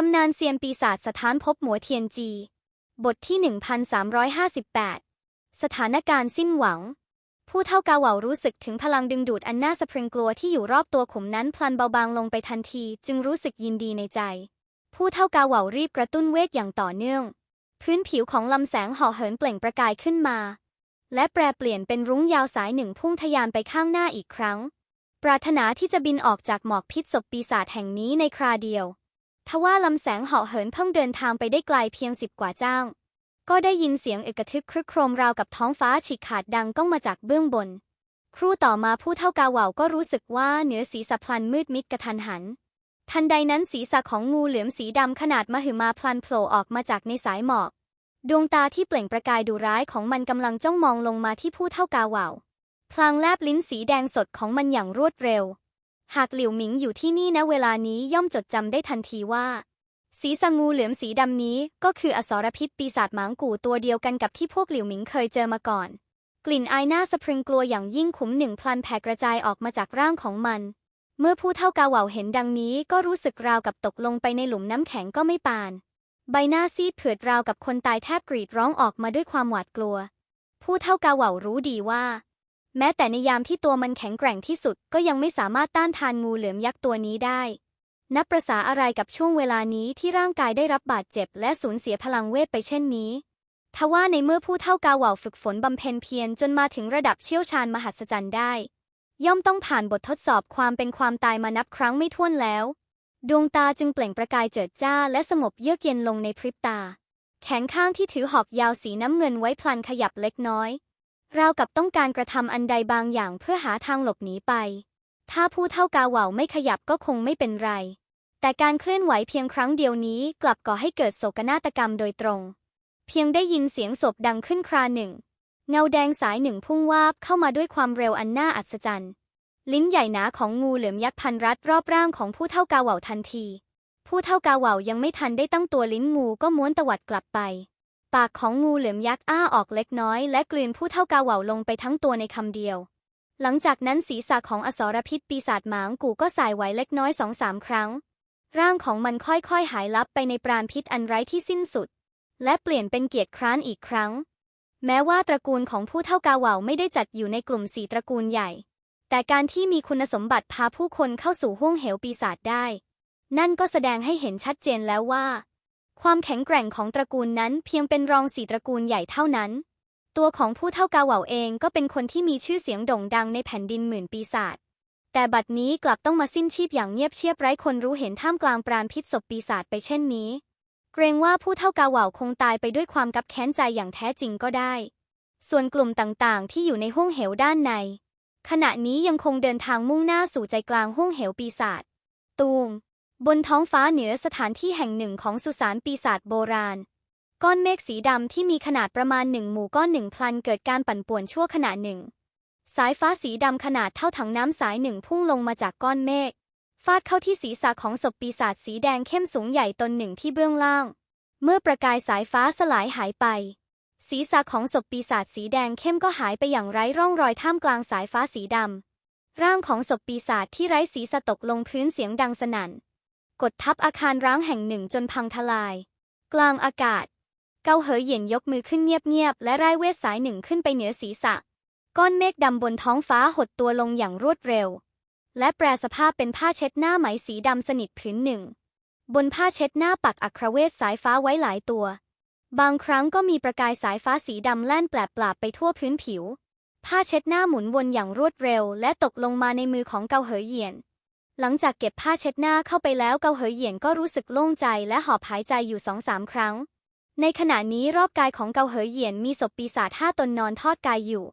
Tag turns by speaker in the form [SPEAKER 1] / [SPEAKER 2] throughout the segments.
[SPEAKER 1] ตำนานเซียนปีศาจสถานพบหมัวเทียนจี บทที่ 1358 สถานการณ์สิ้นหวัง ผู้เท่ากาเหว่ารู้สึกถึงพลังดึงดูดอันน่าสะพรึงกลัวที่อยู่รอบตัวขุมนั้นพลันเบาบางลงไปทันที จึงรู้สึกยินดีในใจ ผู้เท่ากาเหว่ารีบกระตุ้นเวทอย่างต่อเนื่อง พื้นผิวของลำแสงห่อเหินเปล่งประกายขึ้นมา และแปรเปลี่ยนเป็นรุ้งยาวสายหนึ่งพุ่งทะยานไปข้างหน้าอีกครั้ง ปรารถนาที่จะบินออกจากหมอกพิษศพปีศาจแห่งนี้ในคราเดียว ทว่าลำแสงเหาะเหินเพิ่งเดินทางไปได้ไกลเพียงสิบกว่าจ้าง ก็ได้ยินเสียงเอกทึกครึกโครมราวกับท้องฟ้าฉีกขาดดังก้องมาจากเบื้องบน ครู่ต่อมาผู้เท่ากาเหว่าก็รู้สึกว่าเหนือศีรษะพลันมืดมิดกระทันหัน ทันใดนั้นศีรษะของงูเหลือมสีดำขนาดมหึมาพลันโผล่ออกมาจากในสายหมอก ดวงตาที่เปล่งประกายดุร้ายของมันกำลังจ้องมองลงมาที่ผู้เท่ากาเหว่าพลางแลบลิ้นสีแดงสดของมันอย่างรวดเร็ว หากหลิวหมิงอยู่ที่นี่ณเวลานี้ย่อมจดจำได้ทันทีว่า สีสังงูเหลือมสีดำนี้ ก็คืออสรพิษปีศาจหมางกู่ตัวเดียวกันกับที่พวกหลิวหมิงเคยเจอมาก่อน กลิ่นอายน่าสะพรึงกลัวอย่างยิ่งขุมหนึ่งพลันแผ่กระจายออกมาจากร่างของมัน เมื่อผู้เท่ากาเหว่าเห็นดังนี้ ก็รู้สึกราวกับตกลงไปในหลุมน้ำแข็งก็ไม่ปาน ใบหน้าซีดเผือดราวกับคนตายแทบกรีดร้องออกมาด้วยความหวาดกลัว ผู้เท่ากาเหว่ารู้ดีว่า แม้แต่ในยามที่ตัวมันแข็งแกร่งที่สุดก็ยังไม่สามารถต้านทานงูเหลือมยักษ์ตัวนี้ได้ นับประษาอะไรกับช่วงเวลานี้ที่ร่างกายได้รับบาดเจ็บ และสูญเสียพลังเวทไปเช่นนี้ทว่าในเมื่อผู้เท่ากาหว่าฝึกฝนบำเพ็ญเพียรจนมาถึงระดับเชี่ยวชาญมหัศจรรย์ได้ ย่อมต้องผ่านบททดสอบความเป็นความตายมานับครั้งไม่ถ้วนแล้ว ดวงตาจึงเปล่งประกายเจิดจ้า และสงบเยือกเย็นลงในพริบตา แขนข้างที่ถือหอกยาวสีน้ำเงินไว้พลันขยับเล็กน้อย เรากับต้องการกระทำอันใดบางอย่างเพื่อหาทางหลบหนีไป ถ้าผู้เท่ากาเหว่าไม่ขยับก็คงไม่เป็นไร แต่การเคลื่อนไหวเพียงครั้งเดียวนี้กลับก่อให้เกิดโศกนาฏกรรมโดยตรง เพียงได้ยินเสียงศพดังขึ้นคราหนึ่ง เงาแดงสายหนึ่งพุ่งวาบเข้ามาด้วยความเร็วอันน่าอัศจรรย์ ลิ้นใหญ่หนาของงูเหลือมยักษ์พันรัดรอบร่างของผู้เท่ากาเหว่าทันที ผู้เท่ากาเหว่ายังไม่ทันได้ตั้งตัวลิ้นงูก็ม้วนตวัดกลับไป ปากของงูเหลือมยักษ์อ้าออกเล็กน้อย และกลืนผู้เท่ากาเหว่าลงไปทั้งตัวในคำเดียว หลังจากนั้นศีรษะของอสรพิษปีศาจหมางกูก็สายไหวเล็กน้อยสองสามครั้ง ร่างของมันค่อยๆหายลับไปในปราณพิษอันไร้ที่สิ้นสุด และเปลี่ยนเป็นเกียรติคร้านอีกครั้ง แม้ว่าตระกูลของผู้เท่ากาเหว่าไม่ได้จัดอยู่ในกลุ่มสี่ตระกูลใหญ่ แต่การที่มีคุณสมบัติพาผู้คนเข้าสู่ห้วงเหวปีศาจได้ นั่นก็แสดงให้เห็นชัดเจนแล้วว่า ความแข็งแกร่งของตระกูลนั้นเพียงเป็นรองสี่ตระกูลใหญ่เท่านั้น ตัวของผู้เท่ากาเหว่าเองก็เป็นคนที่มีชื่อเสียงโด่งดังในแผ่นดินหมื่นปีศาจ แต่บัดนี้กลับต้องมาสิ้นชีพอย่างเงียบเชียบไร้คนรู้เห็นท่ามกลางปราณพิษศพปีศาจไปเช่นนี้ เกรงว่าผู้เท่ากาเหว่าคงตายไปด้วยความกับแค้นใจอย่างแท้จริงก็ได้ ส่วนกลุ่มต่างๆ ที่อยู่ในห้วงเหวด้านใน ขณะนี้ยังคงเดินทางมุ่งหน้าสู่ใจกลางห้วงเหวปีศาจ ตูม บนท้องฟ้าเหนือสถานที่แห่งหนึ่งของสุสานปีศาจโบราณ ก้อนเมฆสีดำที่มีขนาดประมาณหนึ่งหมู่ก้อนหนึ่งพลันเกิดการปั่นป่วนชั่วขณะหนึ่ง สายฟ้าสีดำขนาดเท่าถังน้ำสายหนึ่งพุ่งลงมาจากก้อนเมฆฟาดเข้าที่ศีรษะของศพปีศาจสีแดงเข้มสูงใหญ่ตนหนึ่งที่เบื้องล่าง เมื่อประกายสายฟ้าสลายหายไป ศีรษะของศพปีศาจสีแดงเข้มก็หายไปอย่างไร้ร่องรอยท่ามกลางสายฟ้าสีดำร่างของศพปีศาจที่ไร้ศีรษะตกลงพื้นเสียงดังสนั่น กดทับอาคารร้างแห่งหนึ่งจนพังทลาย กลางอากาศ เกาเหยเหยียนยกมือขึ้นเงียบๆและไร้เวทสายหนึ่งขึ้นไปเหนือศีรษะ ก้อนเมฆดำบนท้องฟ้าหดตัวลงอย่างรวดเร็ว และแปรสภาพเป็นผ้าเช็ดหน้าไหมสีดำสนิทผืนหนึ่ง บนผ้าเช็ดหน้าปักอัครเวทสายฟ้าไว้หลายตัว บางครั้งก็มีประกายสายฟ้าสีดำแล่นแปลบปลาบไปทั่วพื้นผิว ผ้าเช็ดหน้าหมุนวนอย่างรวดเร็ว และตกลงมาในมือของเกาเหยเหยียน หลังจากเก็บผ้าเช็ดหน้าเข้าไปแล้วเกาเหยเหยียนก็รู้สึกโล่งใจและหอบหายใจอยู่สองสามครั้ง ในขณะนี้รอบกายของเกาเหยเหยียนมีศพปีศาจห้าตนนอนทอดกายอยู่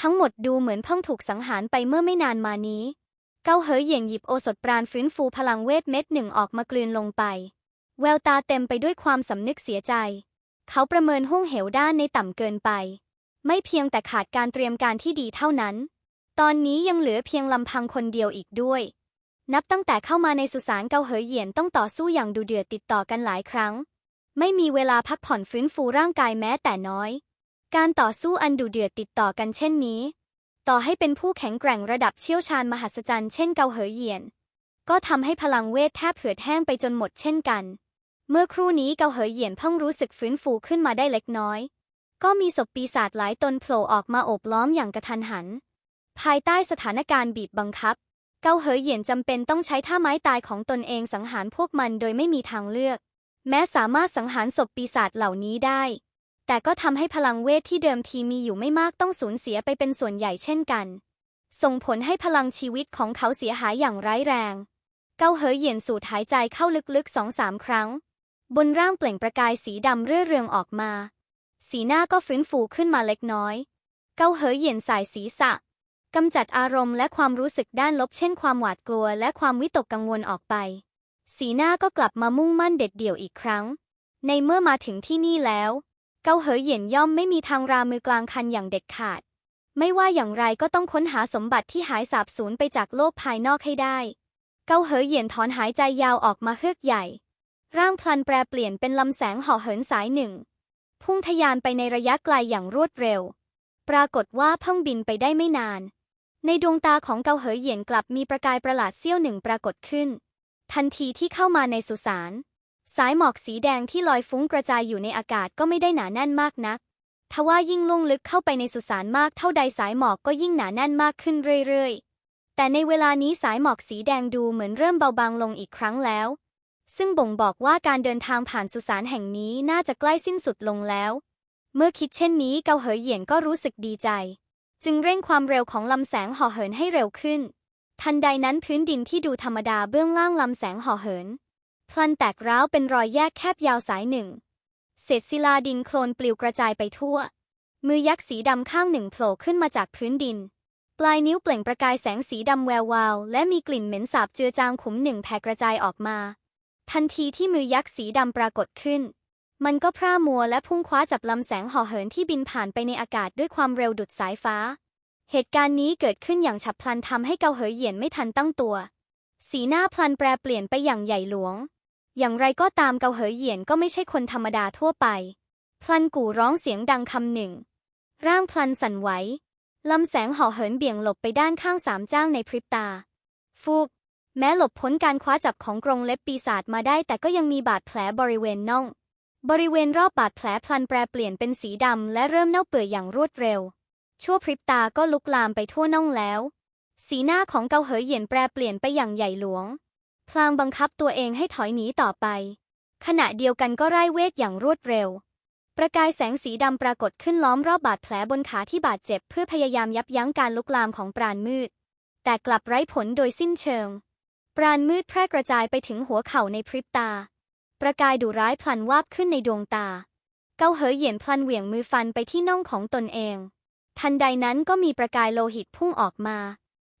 [SPEAKER 1] ทั้งหมดดูเหมือนเพิ่งถูกสังหารไปเมื่อไม่นานมานี้ เกาเหยเหยียนหยิบโอสถปราณฟื้นฟูพลังเวทเม็ดหนึ่งออกมากลืนลงไป แววตาเต็มไปด้วยความสำนึกเสียใจ เขาประเมินห้วงเหวด้านในต่ำเกินไป ไม่เพียงแต่ขาดการเตรียมการที่ดีเท่านั้น ตอนนี้ยังเหลือเพียงลำพังคนเดียวอีกด้วย นับตั้งแต่เข้ามาในสุสานเกาเหยเหยียนต้องต่อสู้อย่างดุเดือดติดต่อกันหลายครั้ง ไม่มีเวลาพักผ่อนฟื้นฟูร่างกายแม้แต่น้อย การต่อสู้อันดุเดือดติดต่อกันเช่นนี้ ต่อให้เป็นผู้แข็งแกร่งระดับเชี่ยวชาญมหัศจรรย์เช่นเกาเหยเหยียน ก็ทำให้พลังเวทแทบเหือดแห้งไปจนหมดเช่นกัน เมื่อครู่นี้เกาเหยเหยียนเพิ่งรู้สึกฟื้นฟูขึ้นมาได้เล็กน้อย ก็มีศพปีศาจหลายตนโผล่ออกมาโอบล้อมอย่างกระทันหัน ภายใต้สถานการณ์บีบบังคับ เกาเหยเหยียนจำเป็นต้องใช้ท่าไม้ตายของตนเองสังหารพวกมันโดยไม่มีทางเลือก แม้สามารถสังหารศพปีศาจเหล่านี้ได้ แต่ก็ทำให้พลังเวทที่เดิมทีมีอยู่ไม่มากต้องสูญเสียไปเป็นส่วนใหญ่เช่นกัน ส่งผลให้พลังชีวิตของเขาเสียหายอย่างร้ายแรง เกาเหยเหยียนสูดหายใจเข้าลึกๆสองสามครั้ง บนร่างเปล่งประกายสีดำเรื่อเรืองออกมา สีหน้าก็ฟื้นฟูขึ้นมาเล็กน้อย เกาเหยเหยียนสายศีรษะ กำจัดอารมณ์และความรู้สึกด้านลบเช่นความหวาดกลัวและความวิตกกังวลออกไป สีหน้าก็กลับมามุ่งมั่นเด็ดเดี่ยวอีกครั้ง ในเมื่อมาถึงที่นี่แล้ว เกาเหยเหยียนย่อมไม่มีทางรามือกลางคันอย่างเด็ดขาด ไม่ว่าอย่างไรก็ต้องค้นหาสมบัติที่หายสาบสูญไปจากโลกภายนอกให้ได้ เกาเหยเหยียนถอนหายใจยาวออกมาเฮือกใหญ่ ร่างพลันแปรเปลี่ยนเป็นลำแสงห่อเหินสายหนึ่ง พุ่งทะยานไปในระยะไกลอย่างรวดเร็ว ปรากฏว่าเพิ่งบินไปได้ไม่นาน ในดวงตาของเกาเหยเหยียนกลับมีประกายประหลาดเสี้ยวหนึ่งปรากฏขึ้น ทันทีที่เข้ามาในสุสานสายหมอกสีแดงที่ลอยฟุ้งกระจายอยู่ในอากาศก็ไม่ได้หนาแน่นมากนัก ทว่ายิ่งลงลึกเข้าไปในสุสานมากเท่าใดสายหมอกก็ยิ่งหนาแน่นมากขึ้นเรื่อยๆ แต่ในเวลานี้สายหมอกสีแดงดูเหมือนเริ่มเบาบางลงอีกครั้งแล้ว ซึ่งบ่งบอกว่าการเดินทางผ่านสุสานแห่งนี้น่าจะใกล้สิ้นสุดลงแล้ว เมื่อคิดเช่นนี้เกาเหยเหยียนก็รู้สึกดีใจ จึงเร่งความเร็วของลำแสงห่อเหินให้เร็วขึ้น ทันใดนั้นพื้นดินที่ดูธรรมดาเบื้องล่างลำแสงห่อเหิน พลันแตกร้าวเป็นรอยแยกแคบยาวสายหนึ่ง เศษศิลาดินโคลนปลิวกระจายไปทั่ว มือยักษ์สีดำข้างหนึ่งโผล่ขึ้นมาจากพื้นดิน ปลายนิ้วเปล่งประกายแสงสีดำแวววาว และมีกลิ่นเหม็นสาบเจือจางขุมหนึ่งแผ่กระจายออกมา ทันทีที่มือยักษ์สีดำปรากฏขึ้น มันก็พร่ามัวและพุ่งคว้าจับลำแสงห่อเหินที่บินผ่านไปในอากาศด้วยความเร็วดุดสายฟ้า เหตุการณ์นี้เกิดขึ้นอย่างฉับพลันทำให้เกาเหยเหยียนไม่ทันตั้งตัว สีหน้าพลันแปรเปลี่ยนไปอย่างใหญ่หลวง อย่างไรก็ตามเกาเหยเหยียนก็ไม่ใช่คนธรรมดาทั่วไป พลันกู่ร้องเสียงดังคำหนึ่ง ร่างพลันสั่นไหวลำแสงห่อเหินเบี่ยงหลบไปด้านข้างสามจ้างในพริบตา ฟูก แม้หลบพ้นการคว้าจับของกรงเล็บปีศาจมาได้แต่ก็ยังมีบาดแผลบริเวณน่อง บริเวณรอบบาดแผลพลันแปรเปลี่ยนเป็นสีดำและเริ่มเน่าเปื่อยอย่างรวดเร็ว ชั่วพริบตาก็ลุกลามไปทั่วน่องแล้ว สีหน้าของเกาเหยเหยียนแปรเปลี่ยนไปอย่างใหญ่หลวง พลางบังคับตัวเองให้ถอยหนีต่อไป ขณะเดียวกันก็ไร้เวทอย่างรวดเร็ว ประกายแสงสีดำปรากฏขึ้นล้อมรอบบาดแผลบนขาที่บาดเจ็บเพื่อพยายามยับยั้งการลุกลามของปราณมืด แต่กลับไร้ผลโดยสิ้นเชิง ปราณมืดแพร่กระจายไปถึงหัวเข่าในพริบตา ประกายดุร้ายพลันวาบขึ้นในดวงตา เกาเหยเหยียนพลันเหวี่ยงมือฟันไปที่น่องของตนเอง ทันใดนั้นก็มีประกายโลหิตพุ่งออกมา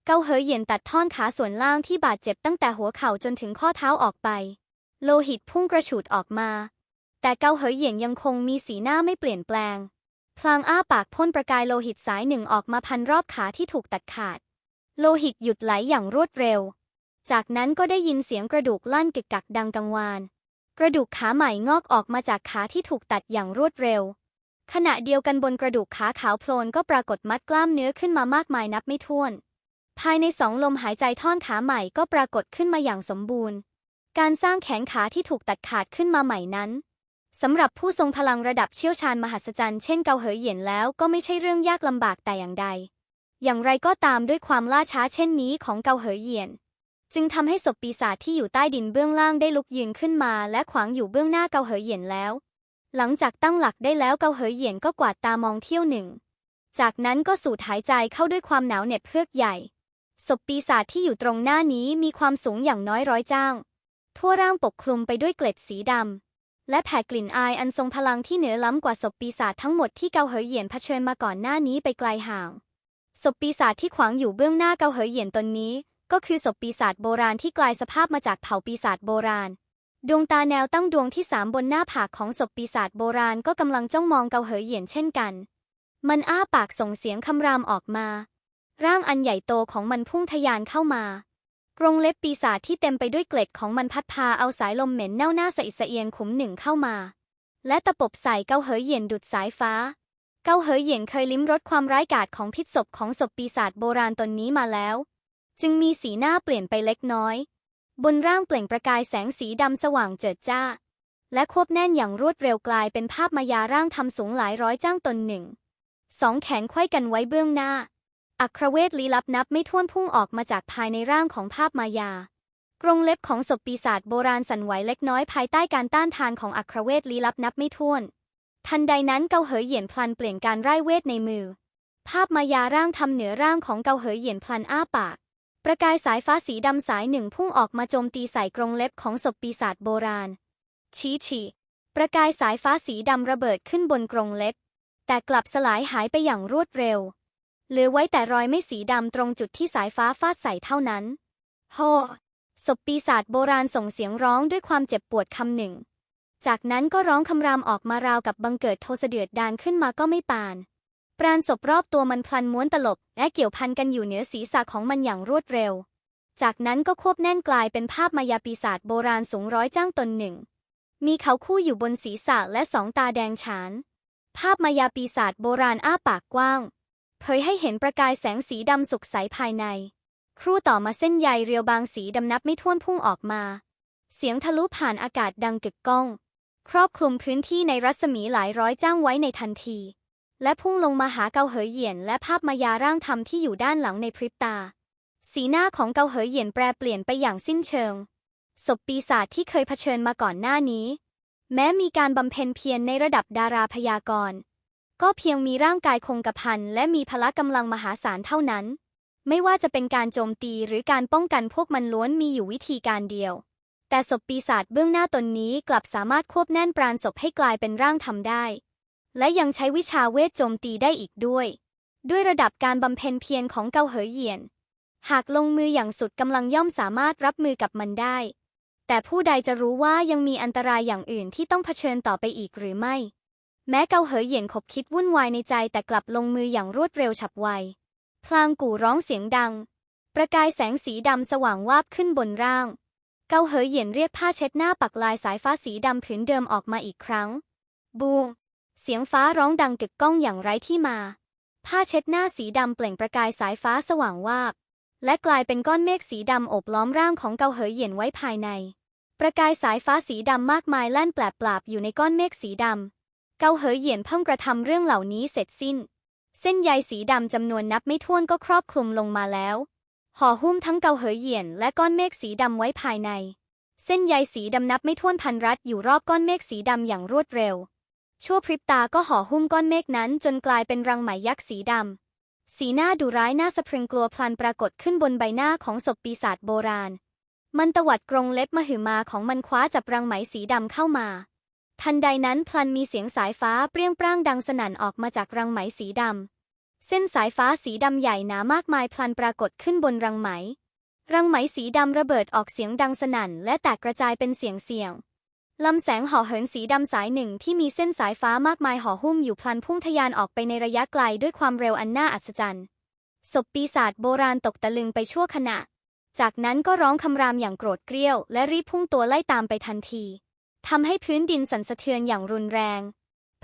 [SPEAKER 1] เกาเหยเหยียนตัดท่อนขาส่วนล่างที่บาดเจ็บตั้งแต่หัวเข่าจนถึงข้อเท้าออกไป โลหิตพุ่งกระฉูดออกมา แต่เกาเหยเหยียนยังคงมีสีหน้าไม่เปลี่ยนแปลง พลางอ้าปากพ่นประกายโลหิตสายหนึ่งออกมาพันรอบขาที่ถูกตัดขาด โลหิตหยุดไหลอย่างรวดเร็ว จากนั้นก็ได้ยินเสียงกระดูกลั่นกึกกักดังกังวาน กระดูกขาใหม่งอกออกมาจากขาที่ถูกตัดอย่างรวดเร็ว ขณะเดียวกันบนกระดูกขาขาวโพลนก็ปรากฏมัดกล้ามเนื้อขึ้นมามากมายนับไม่ถ้วน ภายในสองลมหายใจท่อนขาใหม่ก็ปรากฏขึ้นมาอย่างสมบูรณ์ การสร้างแขนขาที่ถูกตัดขาดขึ้นมาใหม่นั้นสำหรับผู้ทรงพลังระดับเชี่ยวชาญมหัศจรรย์เช่นเกาเหยเหยียนแล้วก็ไม่ใช่เรื่องยากลำบากแต่อย่างใด อย่างไรก็ตามด้วยความล่าช้าเช่นนี้ของเกาเหยเหยียน จึงทำให้ศพปีศาจที่อยู่ใต้ดินเบื้องล่างได้ลุกยืนขึ้นมา และขวางอยู่เบื้องหน้าเกาเหยเหยียนแล้ว หลังจากตั้งหลักได้แล้วเกาเหยเหยียนก็กวาดตามองเที่ยวหนึ่ง จากนั้นก็สูดหายใจเข้าด้วยความหนาวเหน็บเพือกใหญ่ศพปีศาจที่อยู่ตรงหน้านี้มีความสูงอย่างน้อยร้อยจ้าง ทั่วร่างปกคลุมไปด้วยเกล็ดสีดำและแผ่กลิ่นอายอันทรงพลังที่เหนือล้ำกว่าศพปีศาจทั้งหมดที่เกาเหยเหยียนเผชิญมาก่อนหน้านี้ไปไกลห่างศพปีศาจที่ขวางอยู่เบื้องหน้าเกาเหยเหยียนตนนี้ ก็คือศพปีศาจโบราณที่กลายสภาพมาจากเผ่าปีศาจโบราณ ดวงตาแนวตั้งดวงที่สามบนหน้าผากของศพปีศาจโบราณก็กำลังจ้องมองเกาเหยเหยียนเช่นกัน มันอ้าปากส่งเสียงคำรามออกมา ร่างอันใหญ่โตของมันพุ่งทะยานเข้ามากรงเล็บปีศาจที่เต็มไปด้วยเกล็ดของมันพัดพาเอาสายลมเหม็นเน่าหน้าสะอิดสะเอียนขุมหนึ่งเข้ามา และตะปบใส่เกาเหยเหยียนดุดสายฟ้าเกาเหยเหยียนเคยลิ้มรสความร้ายกาจของพิษศพของศพปีศาจโบราณตนนี้มาแล้ว จึงมีสีหน้าเปลี่ยนไปเล็กน้อย บนร่างเปล่งประกายแสงสีดำสว่างเจิดจ้า และควบแน่นอย่างรวดเร็วกลายเป็นภาพมายาร่างทำสูงหลายร้อยจ้างตนหนึ่ง สองแขนไขว้กันไว้เบื้องหน้า อัครเวทลี้ลับนับไม่ถ้วนพุ่งออกมาจากภายในร่างของภาพมายากรงเล็บของศพปีศาจโบราณสั่นไหวเล็กน้อยภายใต้การต้านทานของอัครเวทลี้ลับนับไม่ถ้วน ทันใดนั้นเกาเหยเหยียนพลันเปลี่ยนการไร้เวทในมือ ภาพมายาร่างทำเหนือร่างของเกาเหยเหยียนพลันอ้าปาก ประกายสายฟ้าสีดำสายหนึ่งพุ่งออกมาโจมตีใส่กรงเล็บของศพปีศาจโบราณ ชี้ฉีประกายสายฟ้าสีดำระเบิดขึ้นบนกรงเล็บ แต่กลับสลายหายไปอย่างรวดเร็ว เหลือไว้แต่รอยไม่สีดำตรงจุดที่สายฟ้าฟาดใส่เท่านั้นโฮศพปีศาจโบราณส่งเสียงร้องด้วยความเจ็บปวดคำหนึ่ง จากนั้นก็ร้องคำรามออกมาราวกับบังเกิดโทสะเดือดดานขึ้นมาก็ไม่ปาน ปราณศพรอบตัวมันพลันม้วนตลบ และเกี่ยวพันกันอยู่เหนือศีรษะของมันอย่างรวดเร็ว จากนั้นก็ควบแน่นกลายเป็นภาพมายาปีศาจโบราณสูงร้อยจ้างตนหนึ่ง มีเขาคู่อยู่บนศีรษะและสองตาแดงฉาน ภาพมายาปีศาจโบราณอ้าปากกว้าง เผยให้เห็นประกายแสงสีดำสุกใสภายใน ครู่ต่อมาเส้นใยเรียวบางสีดำนับไม่ถ้วนพุ่งออกมา เสียงทะลุผ่านอากาศดังกึกก้อง ครอบคลุมพื้นที่ในรัศมีหลายร้อยจ้างไว้ในทันที และพุ่งลงมาหาเกาเหยเหยียนและภาพมายาร่างธรรมที่อยู่ด้านหลังในพริบตา สีหน้าของเกาเหยเหยียนแปรเปลี่ยนไปอย่างสิ้นเชิง ศพปีศาจที่เคยเผชิญมาก่อนหน้านี้ แม้มีการบำเพ็ญเพียรในระดับดาราพยากรณ์ก็เพียงมีร่างกายคงกระพันและมีพละกำลังมหาศาลเท่านั้น ไม่ว่าจะเป็นการโจมตีหรือการป้องกันพวกมันล้วนมีอยู่วิธีการเดียว แต่ศพปีศาจเบื้องหน้าตนนี้กลับสามารถควบแน่นปราณศพให้กลายเป็นร่างทำได้ และยังใช้วิชาเวทโจมตีได้อีกด้วย ด้วยระดับการบำเพ็ญเพียรของเกาเหยเหยียน หากลงมืออย่างสุดกำลังย่อมสามารถรับมือกับมันได้ แต่ผู้ใดจะรู้ว่ายังมีอันตรายอย่างอื่นที่ต้องเผชิญต่อไปอีกหรือไม่ แม้เกาเหยเหยียนขบคิดวุ่นวายในใจแต่กลับลงมืออย่างรวดเร็วฉับไว พลางกู่ร้องเสียงดัง ประกายแสงสีดำสว่างวาบขึ้นบนร่าง เกาเหยเหยียนเรียกผ้าเช็ดหน้าปักลายสายฟ้าสีดำผืนเดิมออกมาอีกครั้ง บูม เสียงฟ้าร้องดังกึกก้องอย่างไร้ที่มา ผ้าเช็ดหน้าสีดำเปล่งประกายสายฟ้าสว่างวาบ และกลายเป็นก้อนเมฆสีดำโอบล้อมร่างของเกาเหยเหยียนไว้ภายใน ประกายสายฟ้าสีดำมากมายแล่นแปลบปราบอยู่ในก้อนเมฆสีดำเกาเหยเหยียนเพิ่งกระทำเรื่องเหล่านี้เสร็จสิ้น เส้นใยสีดำจำนวนนับไม่ถ้วนก็ครอบคลุมลงมาแล้วห่อหุ้มทั้งเกาเหยเหยียนและก้อนเมฆสีดำไว้ภายใน เส้นใยสีดำนับไม่ถ้วนพันรัดอยู่รอบก้อนเมฆสีดำอย่างรวดเร็ว ชั่วพริบตาก็ห่อหุ้มก้อนเมฆนั้นจนกลายเป็นรังไหมยักษ์สีดำ สีหน้าดุร้ายน่าสะพรึงกลัวพลันปรากฏขึ้นบนใบหน้าของศพปีศาจโบราณ มันตวัดกรงเล็บมหึมาของมันคว้าจับรังไหมสีดำเข้ามา ทันใดนั้นพลันมีเสียงสายฟ้าเปรี้ยงปร้างดังสนั่นออกมาจากรังไหมสีดำ เส้นสายฟ้าสีดำใหญ่หนามากมายพลันปรากฏขึ้นบนรังไหม รังไหมสีดำระเบิดออกเสียงดังสนั่นและแตกกระจายเป็นเสียงเสียง ลำแสงห่อเหินสีดำสายหนึ่งที่มีเส้นสายฟ้ามากมายห่อหุ้มอยู่พลันพุ่งทะยานออกไปในระยะไกลด้วยความเร็วอันน่าอัศจรรย์ ศพปีศาจโบราณตกตะลึงไปชั่วขณะ จากนั้นก็ร้องคำรามอย่างโกรธเกรี้ยว และรีบพุ่งตัวไล่ตามไปทันที ทำให้พื้นดินสั่นสะเทือนอย่างรุนแรง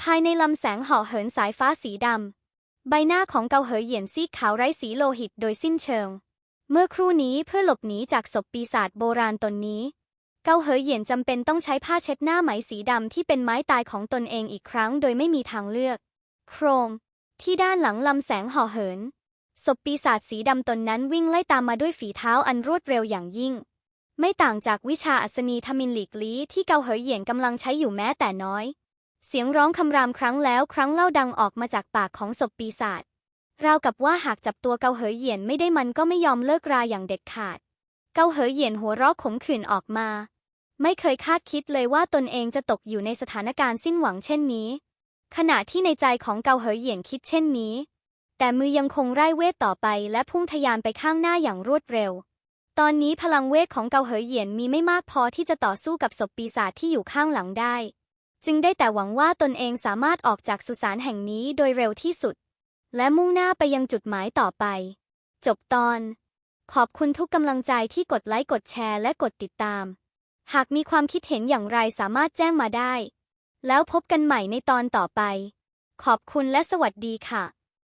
[SPEAKER 1] ภายในลำแสงห่อเหินสายฟ้าสีดำ ใบหน้าของเกาเหยเหยียนซีดขาวไร้สีโลหิตโดยสิ้นเชิง เมื่อครู่นี้เพื่อหลบหนีจากศพปีศาจโบราณตนนี้ เกาเหยเหยียนจำเป็นต้องใช้ผ้าเช็ดหน้าไหมสีดำที่เป็นไม้ตายของตนเองอีกครั้งโดยไม่มีทางเลือก โครม ที่ด้านหลังลำแสงห่อเหินศพปีศาจสีดำตนนั้นวิ่งไล่ตามมาด้วยฝีเท้าอันรวดเร็วอย่างยิ่ง ไม่ต่างจากวิชาอัศนีทมินหลีกลี้ที่เกาเหยเหยียนกำลังใช้อยู่แม้แต่น้อย เสียงร้องคำรามครั้งแล้วครั้งเล่าดังออกมาจากปากของศพปีศาจราวกับว่าหากจับตัวเกาเหยเหยียนไม่ได้มันก็ไม่ยอมเลิกราอย่างเด็ดขาด เกาเหยเหยียนหัวเราะขมขื่นออกมา ไม่เคยคาดคิดเลยว่าตนเองจะตกอยู่ในสถานการณ์สิ้นหวังเช่นนี้ ขณะที่ในใจของเกาเหยเหยียนคิดเช่นนี้ แต่มือยังคงไร้เวทต่อไปและพุ่งทะยานไปข้างหน้าอย่างรวดเร็ว ตอนนี้พลังเวทของเกาเหยเหยียนมีไม่มากพอที่จะต่อสู้กับศพปีศาจที่อยู่ข้างหลังได้ จึงได้แต่หวังว่าตนเองสามารถออกจากสุสานแห่งนี้โดยเร็วที่สุด และมุ่งหน้าไปยังจุดหมายต่อไป จบตอน ขอบคุณทุกกำลังใจที่กดไลค์กดแชร์และกดติดตาม หากมีความคิดเห็นอย่างไรสามารถแจ้งมาได้ แล้วพบกันใหม่ในตอนต่อไป ขอบคุณและสวัสดีค่ะ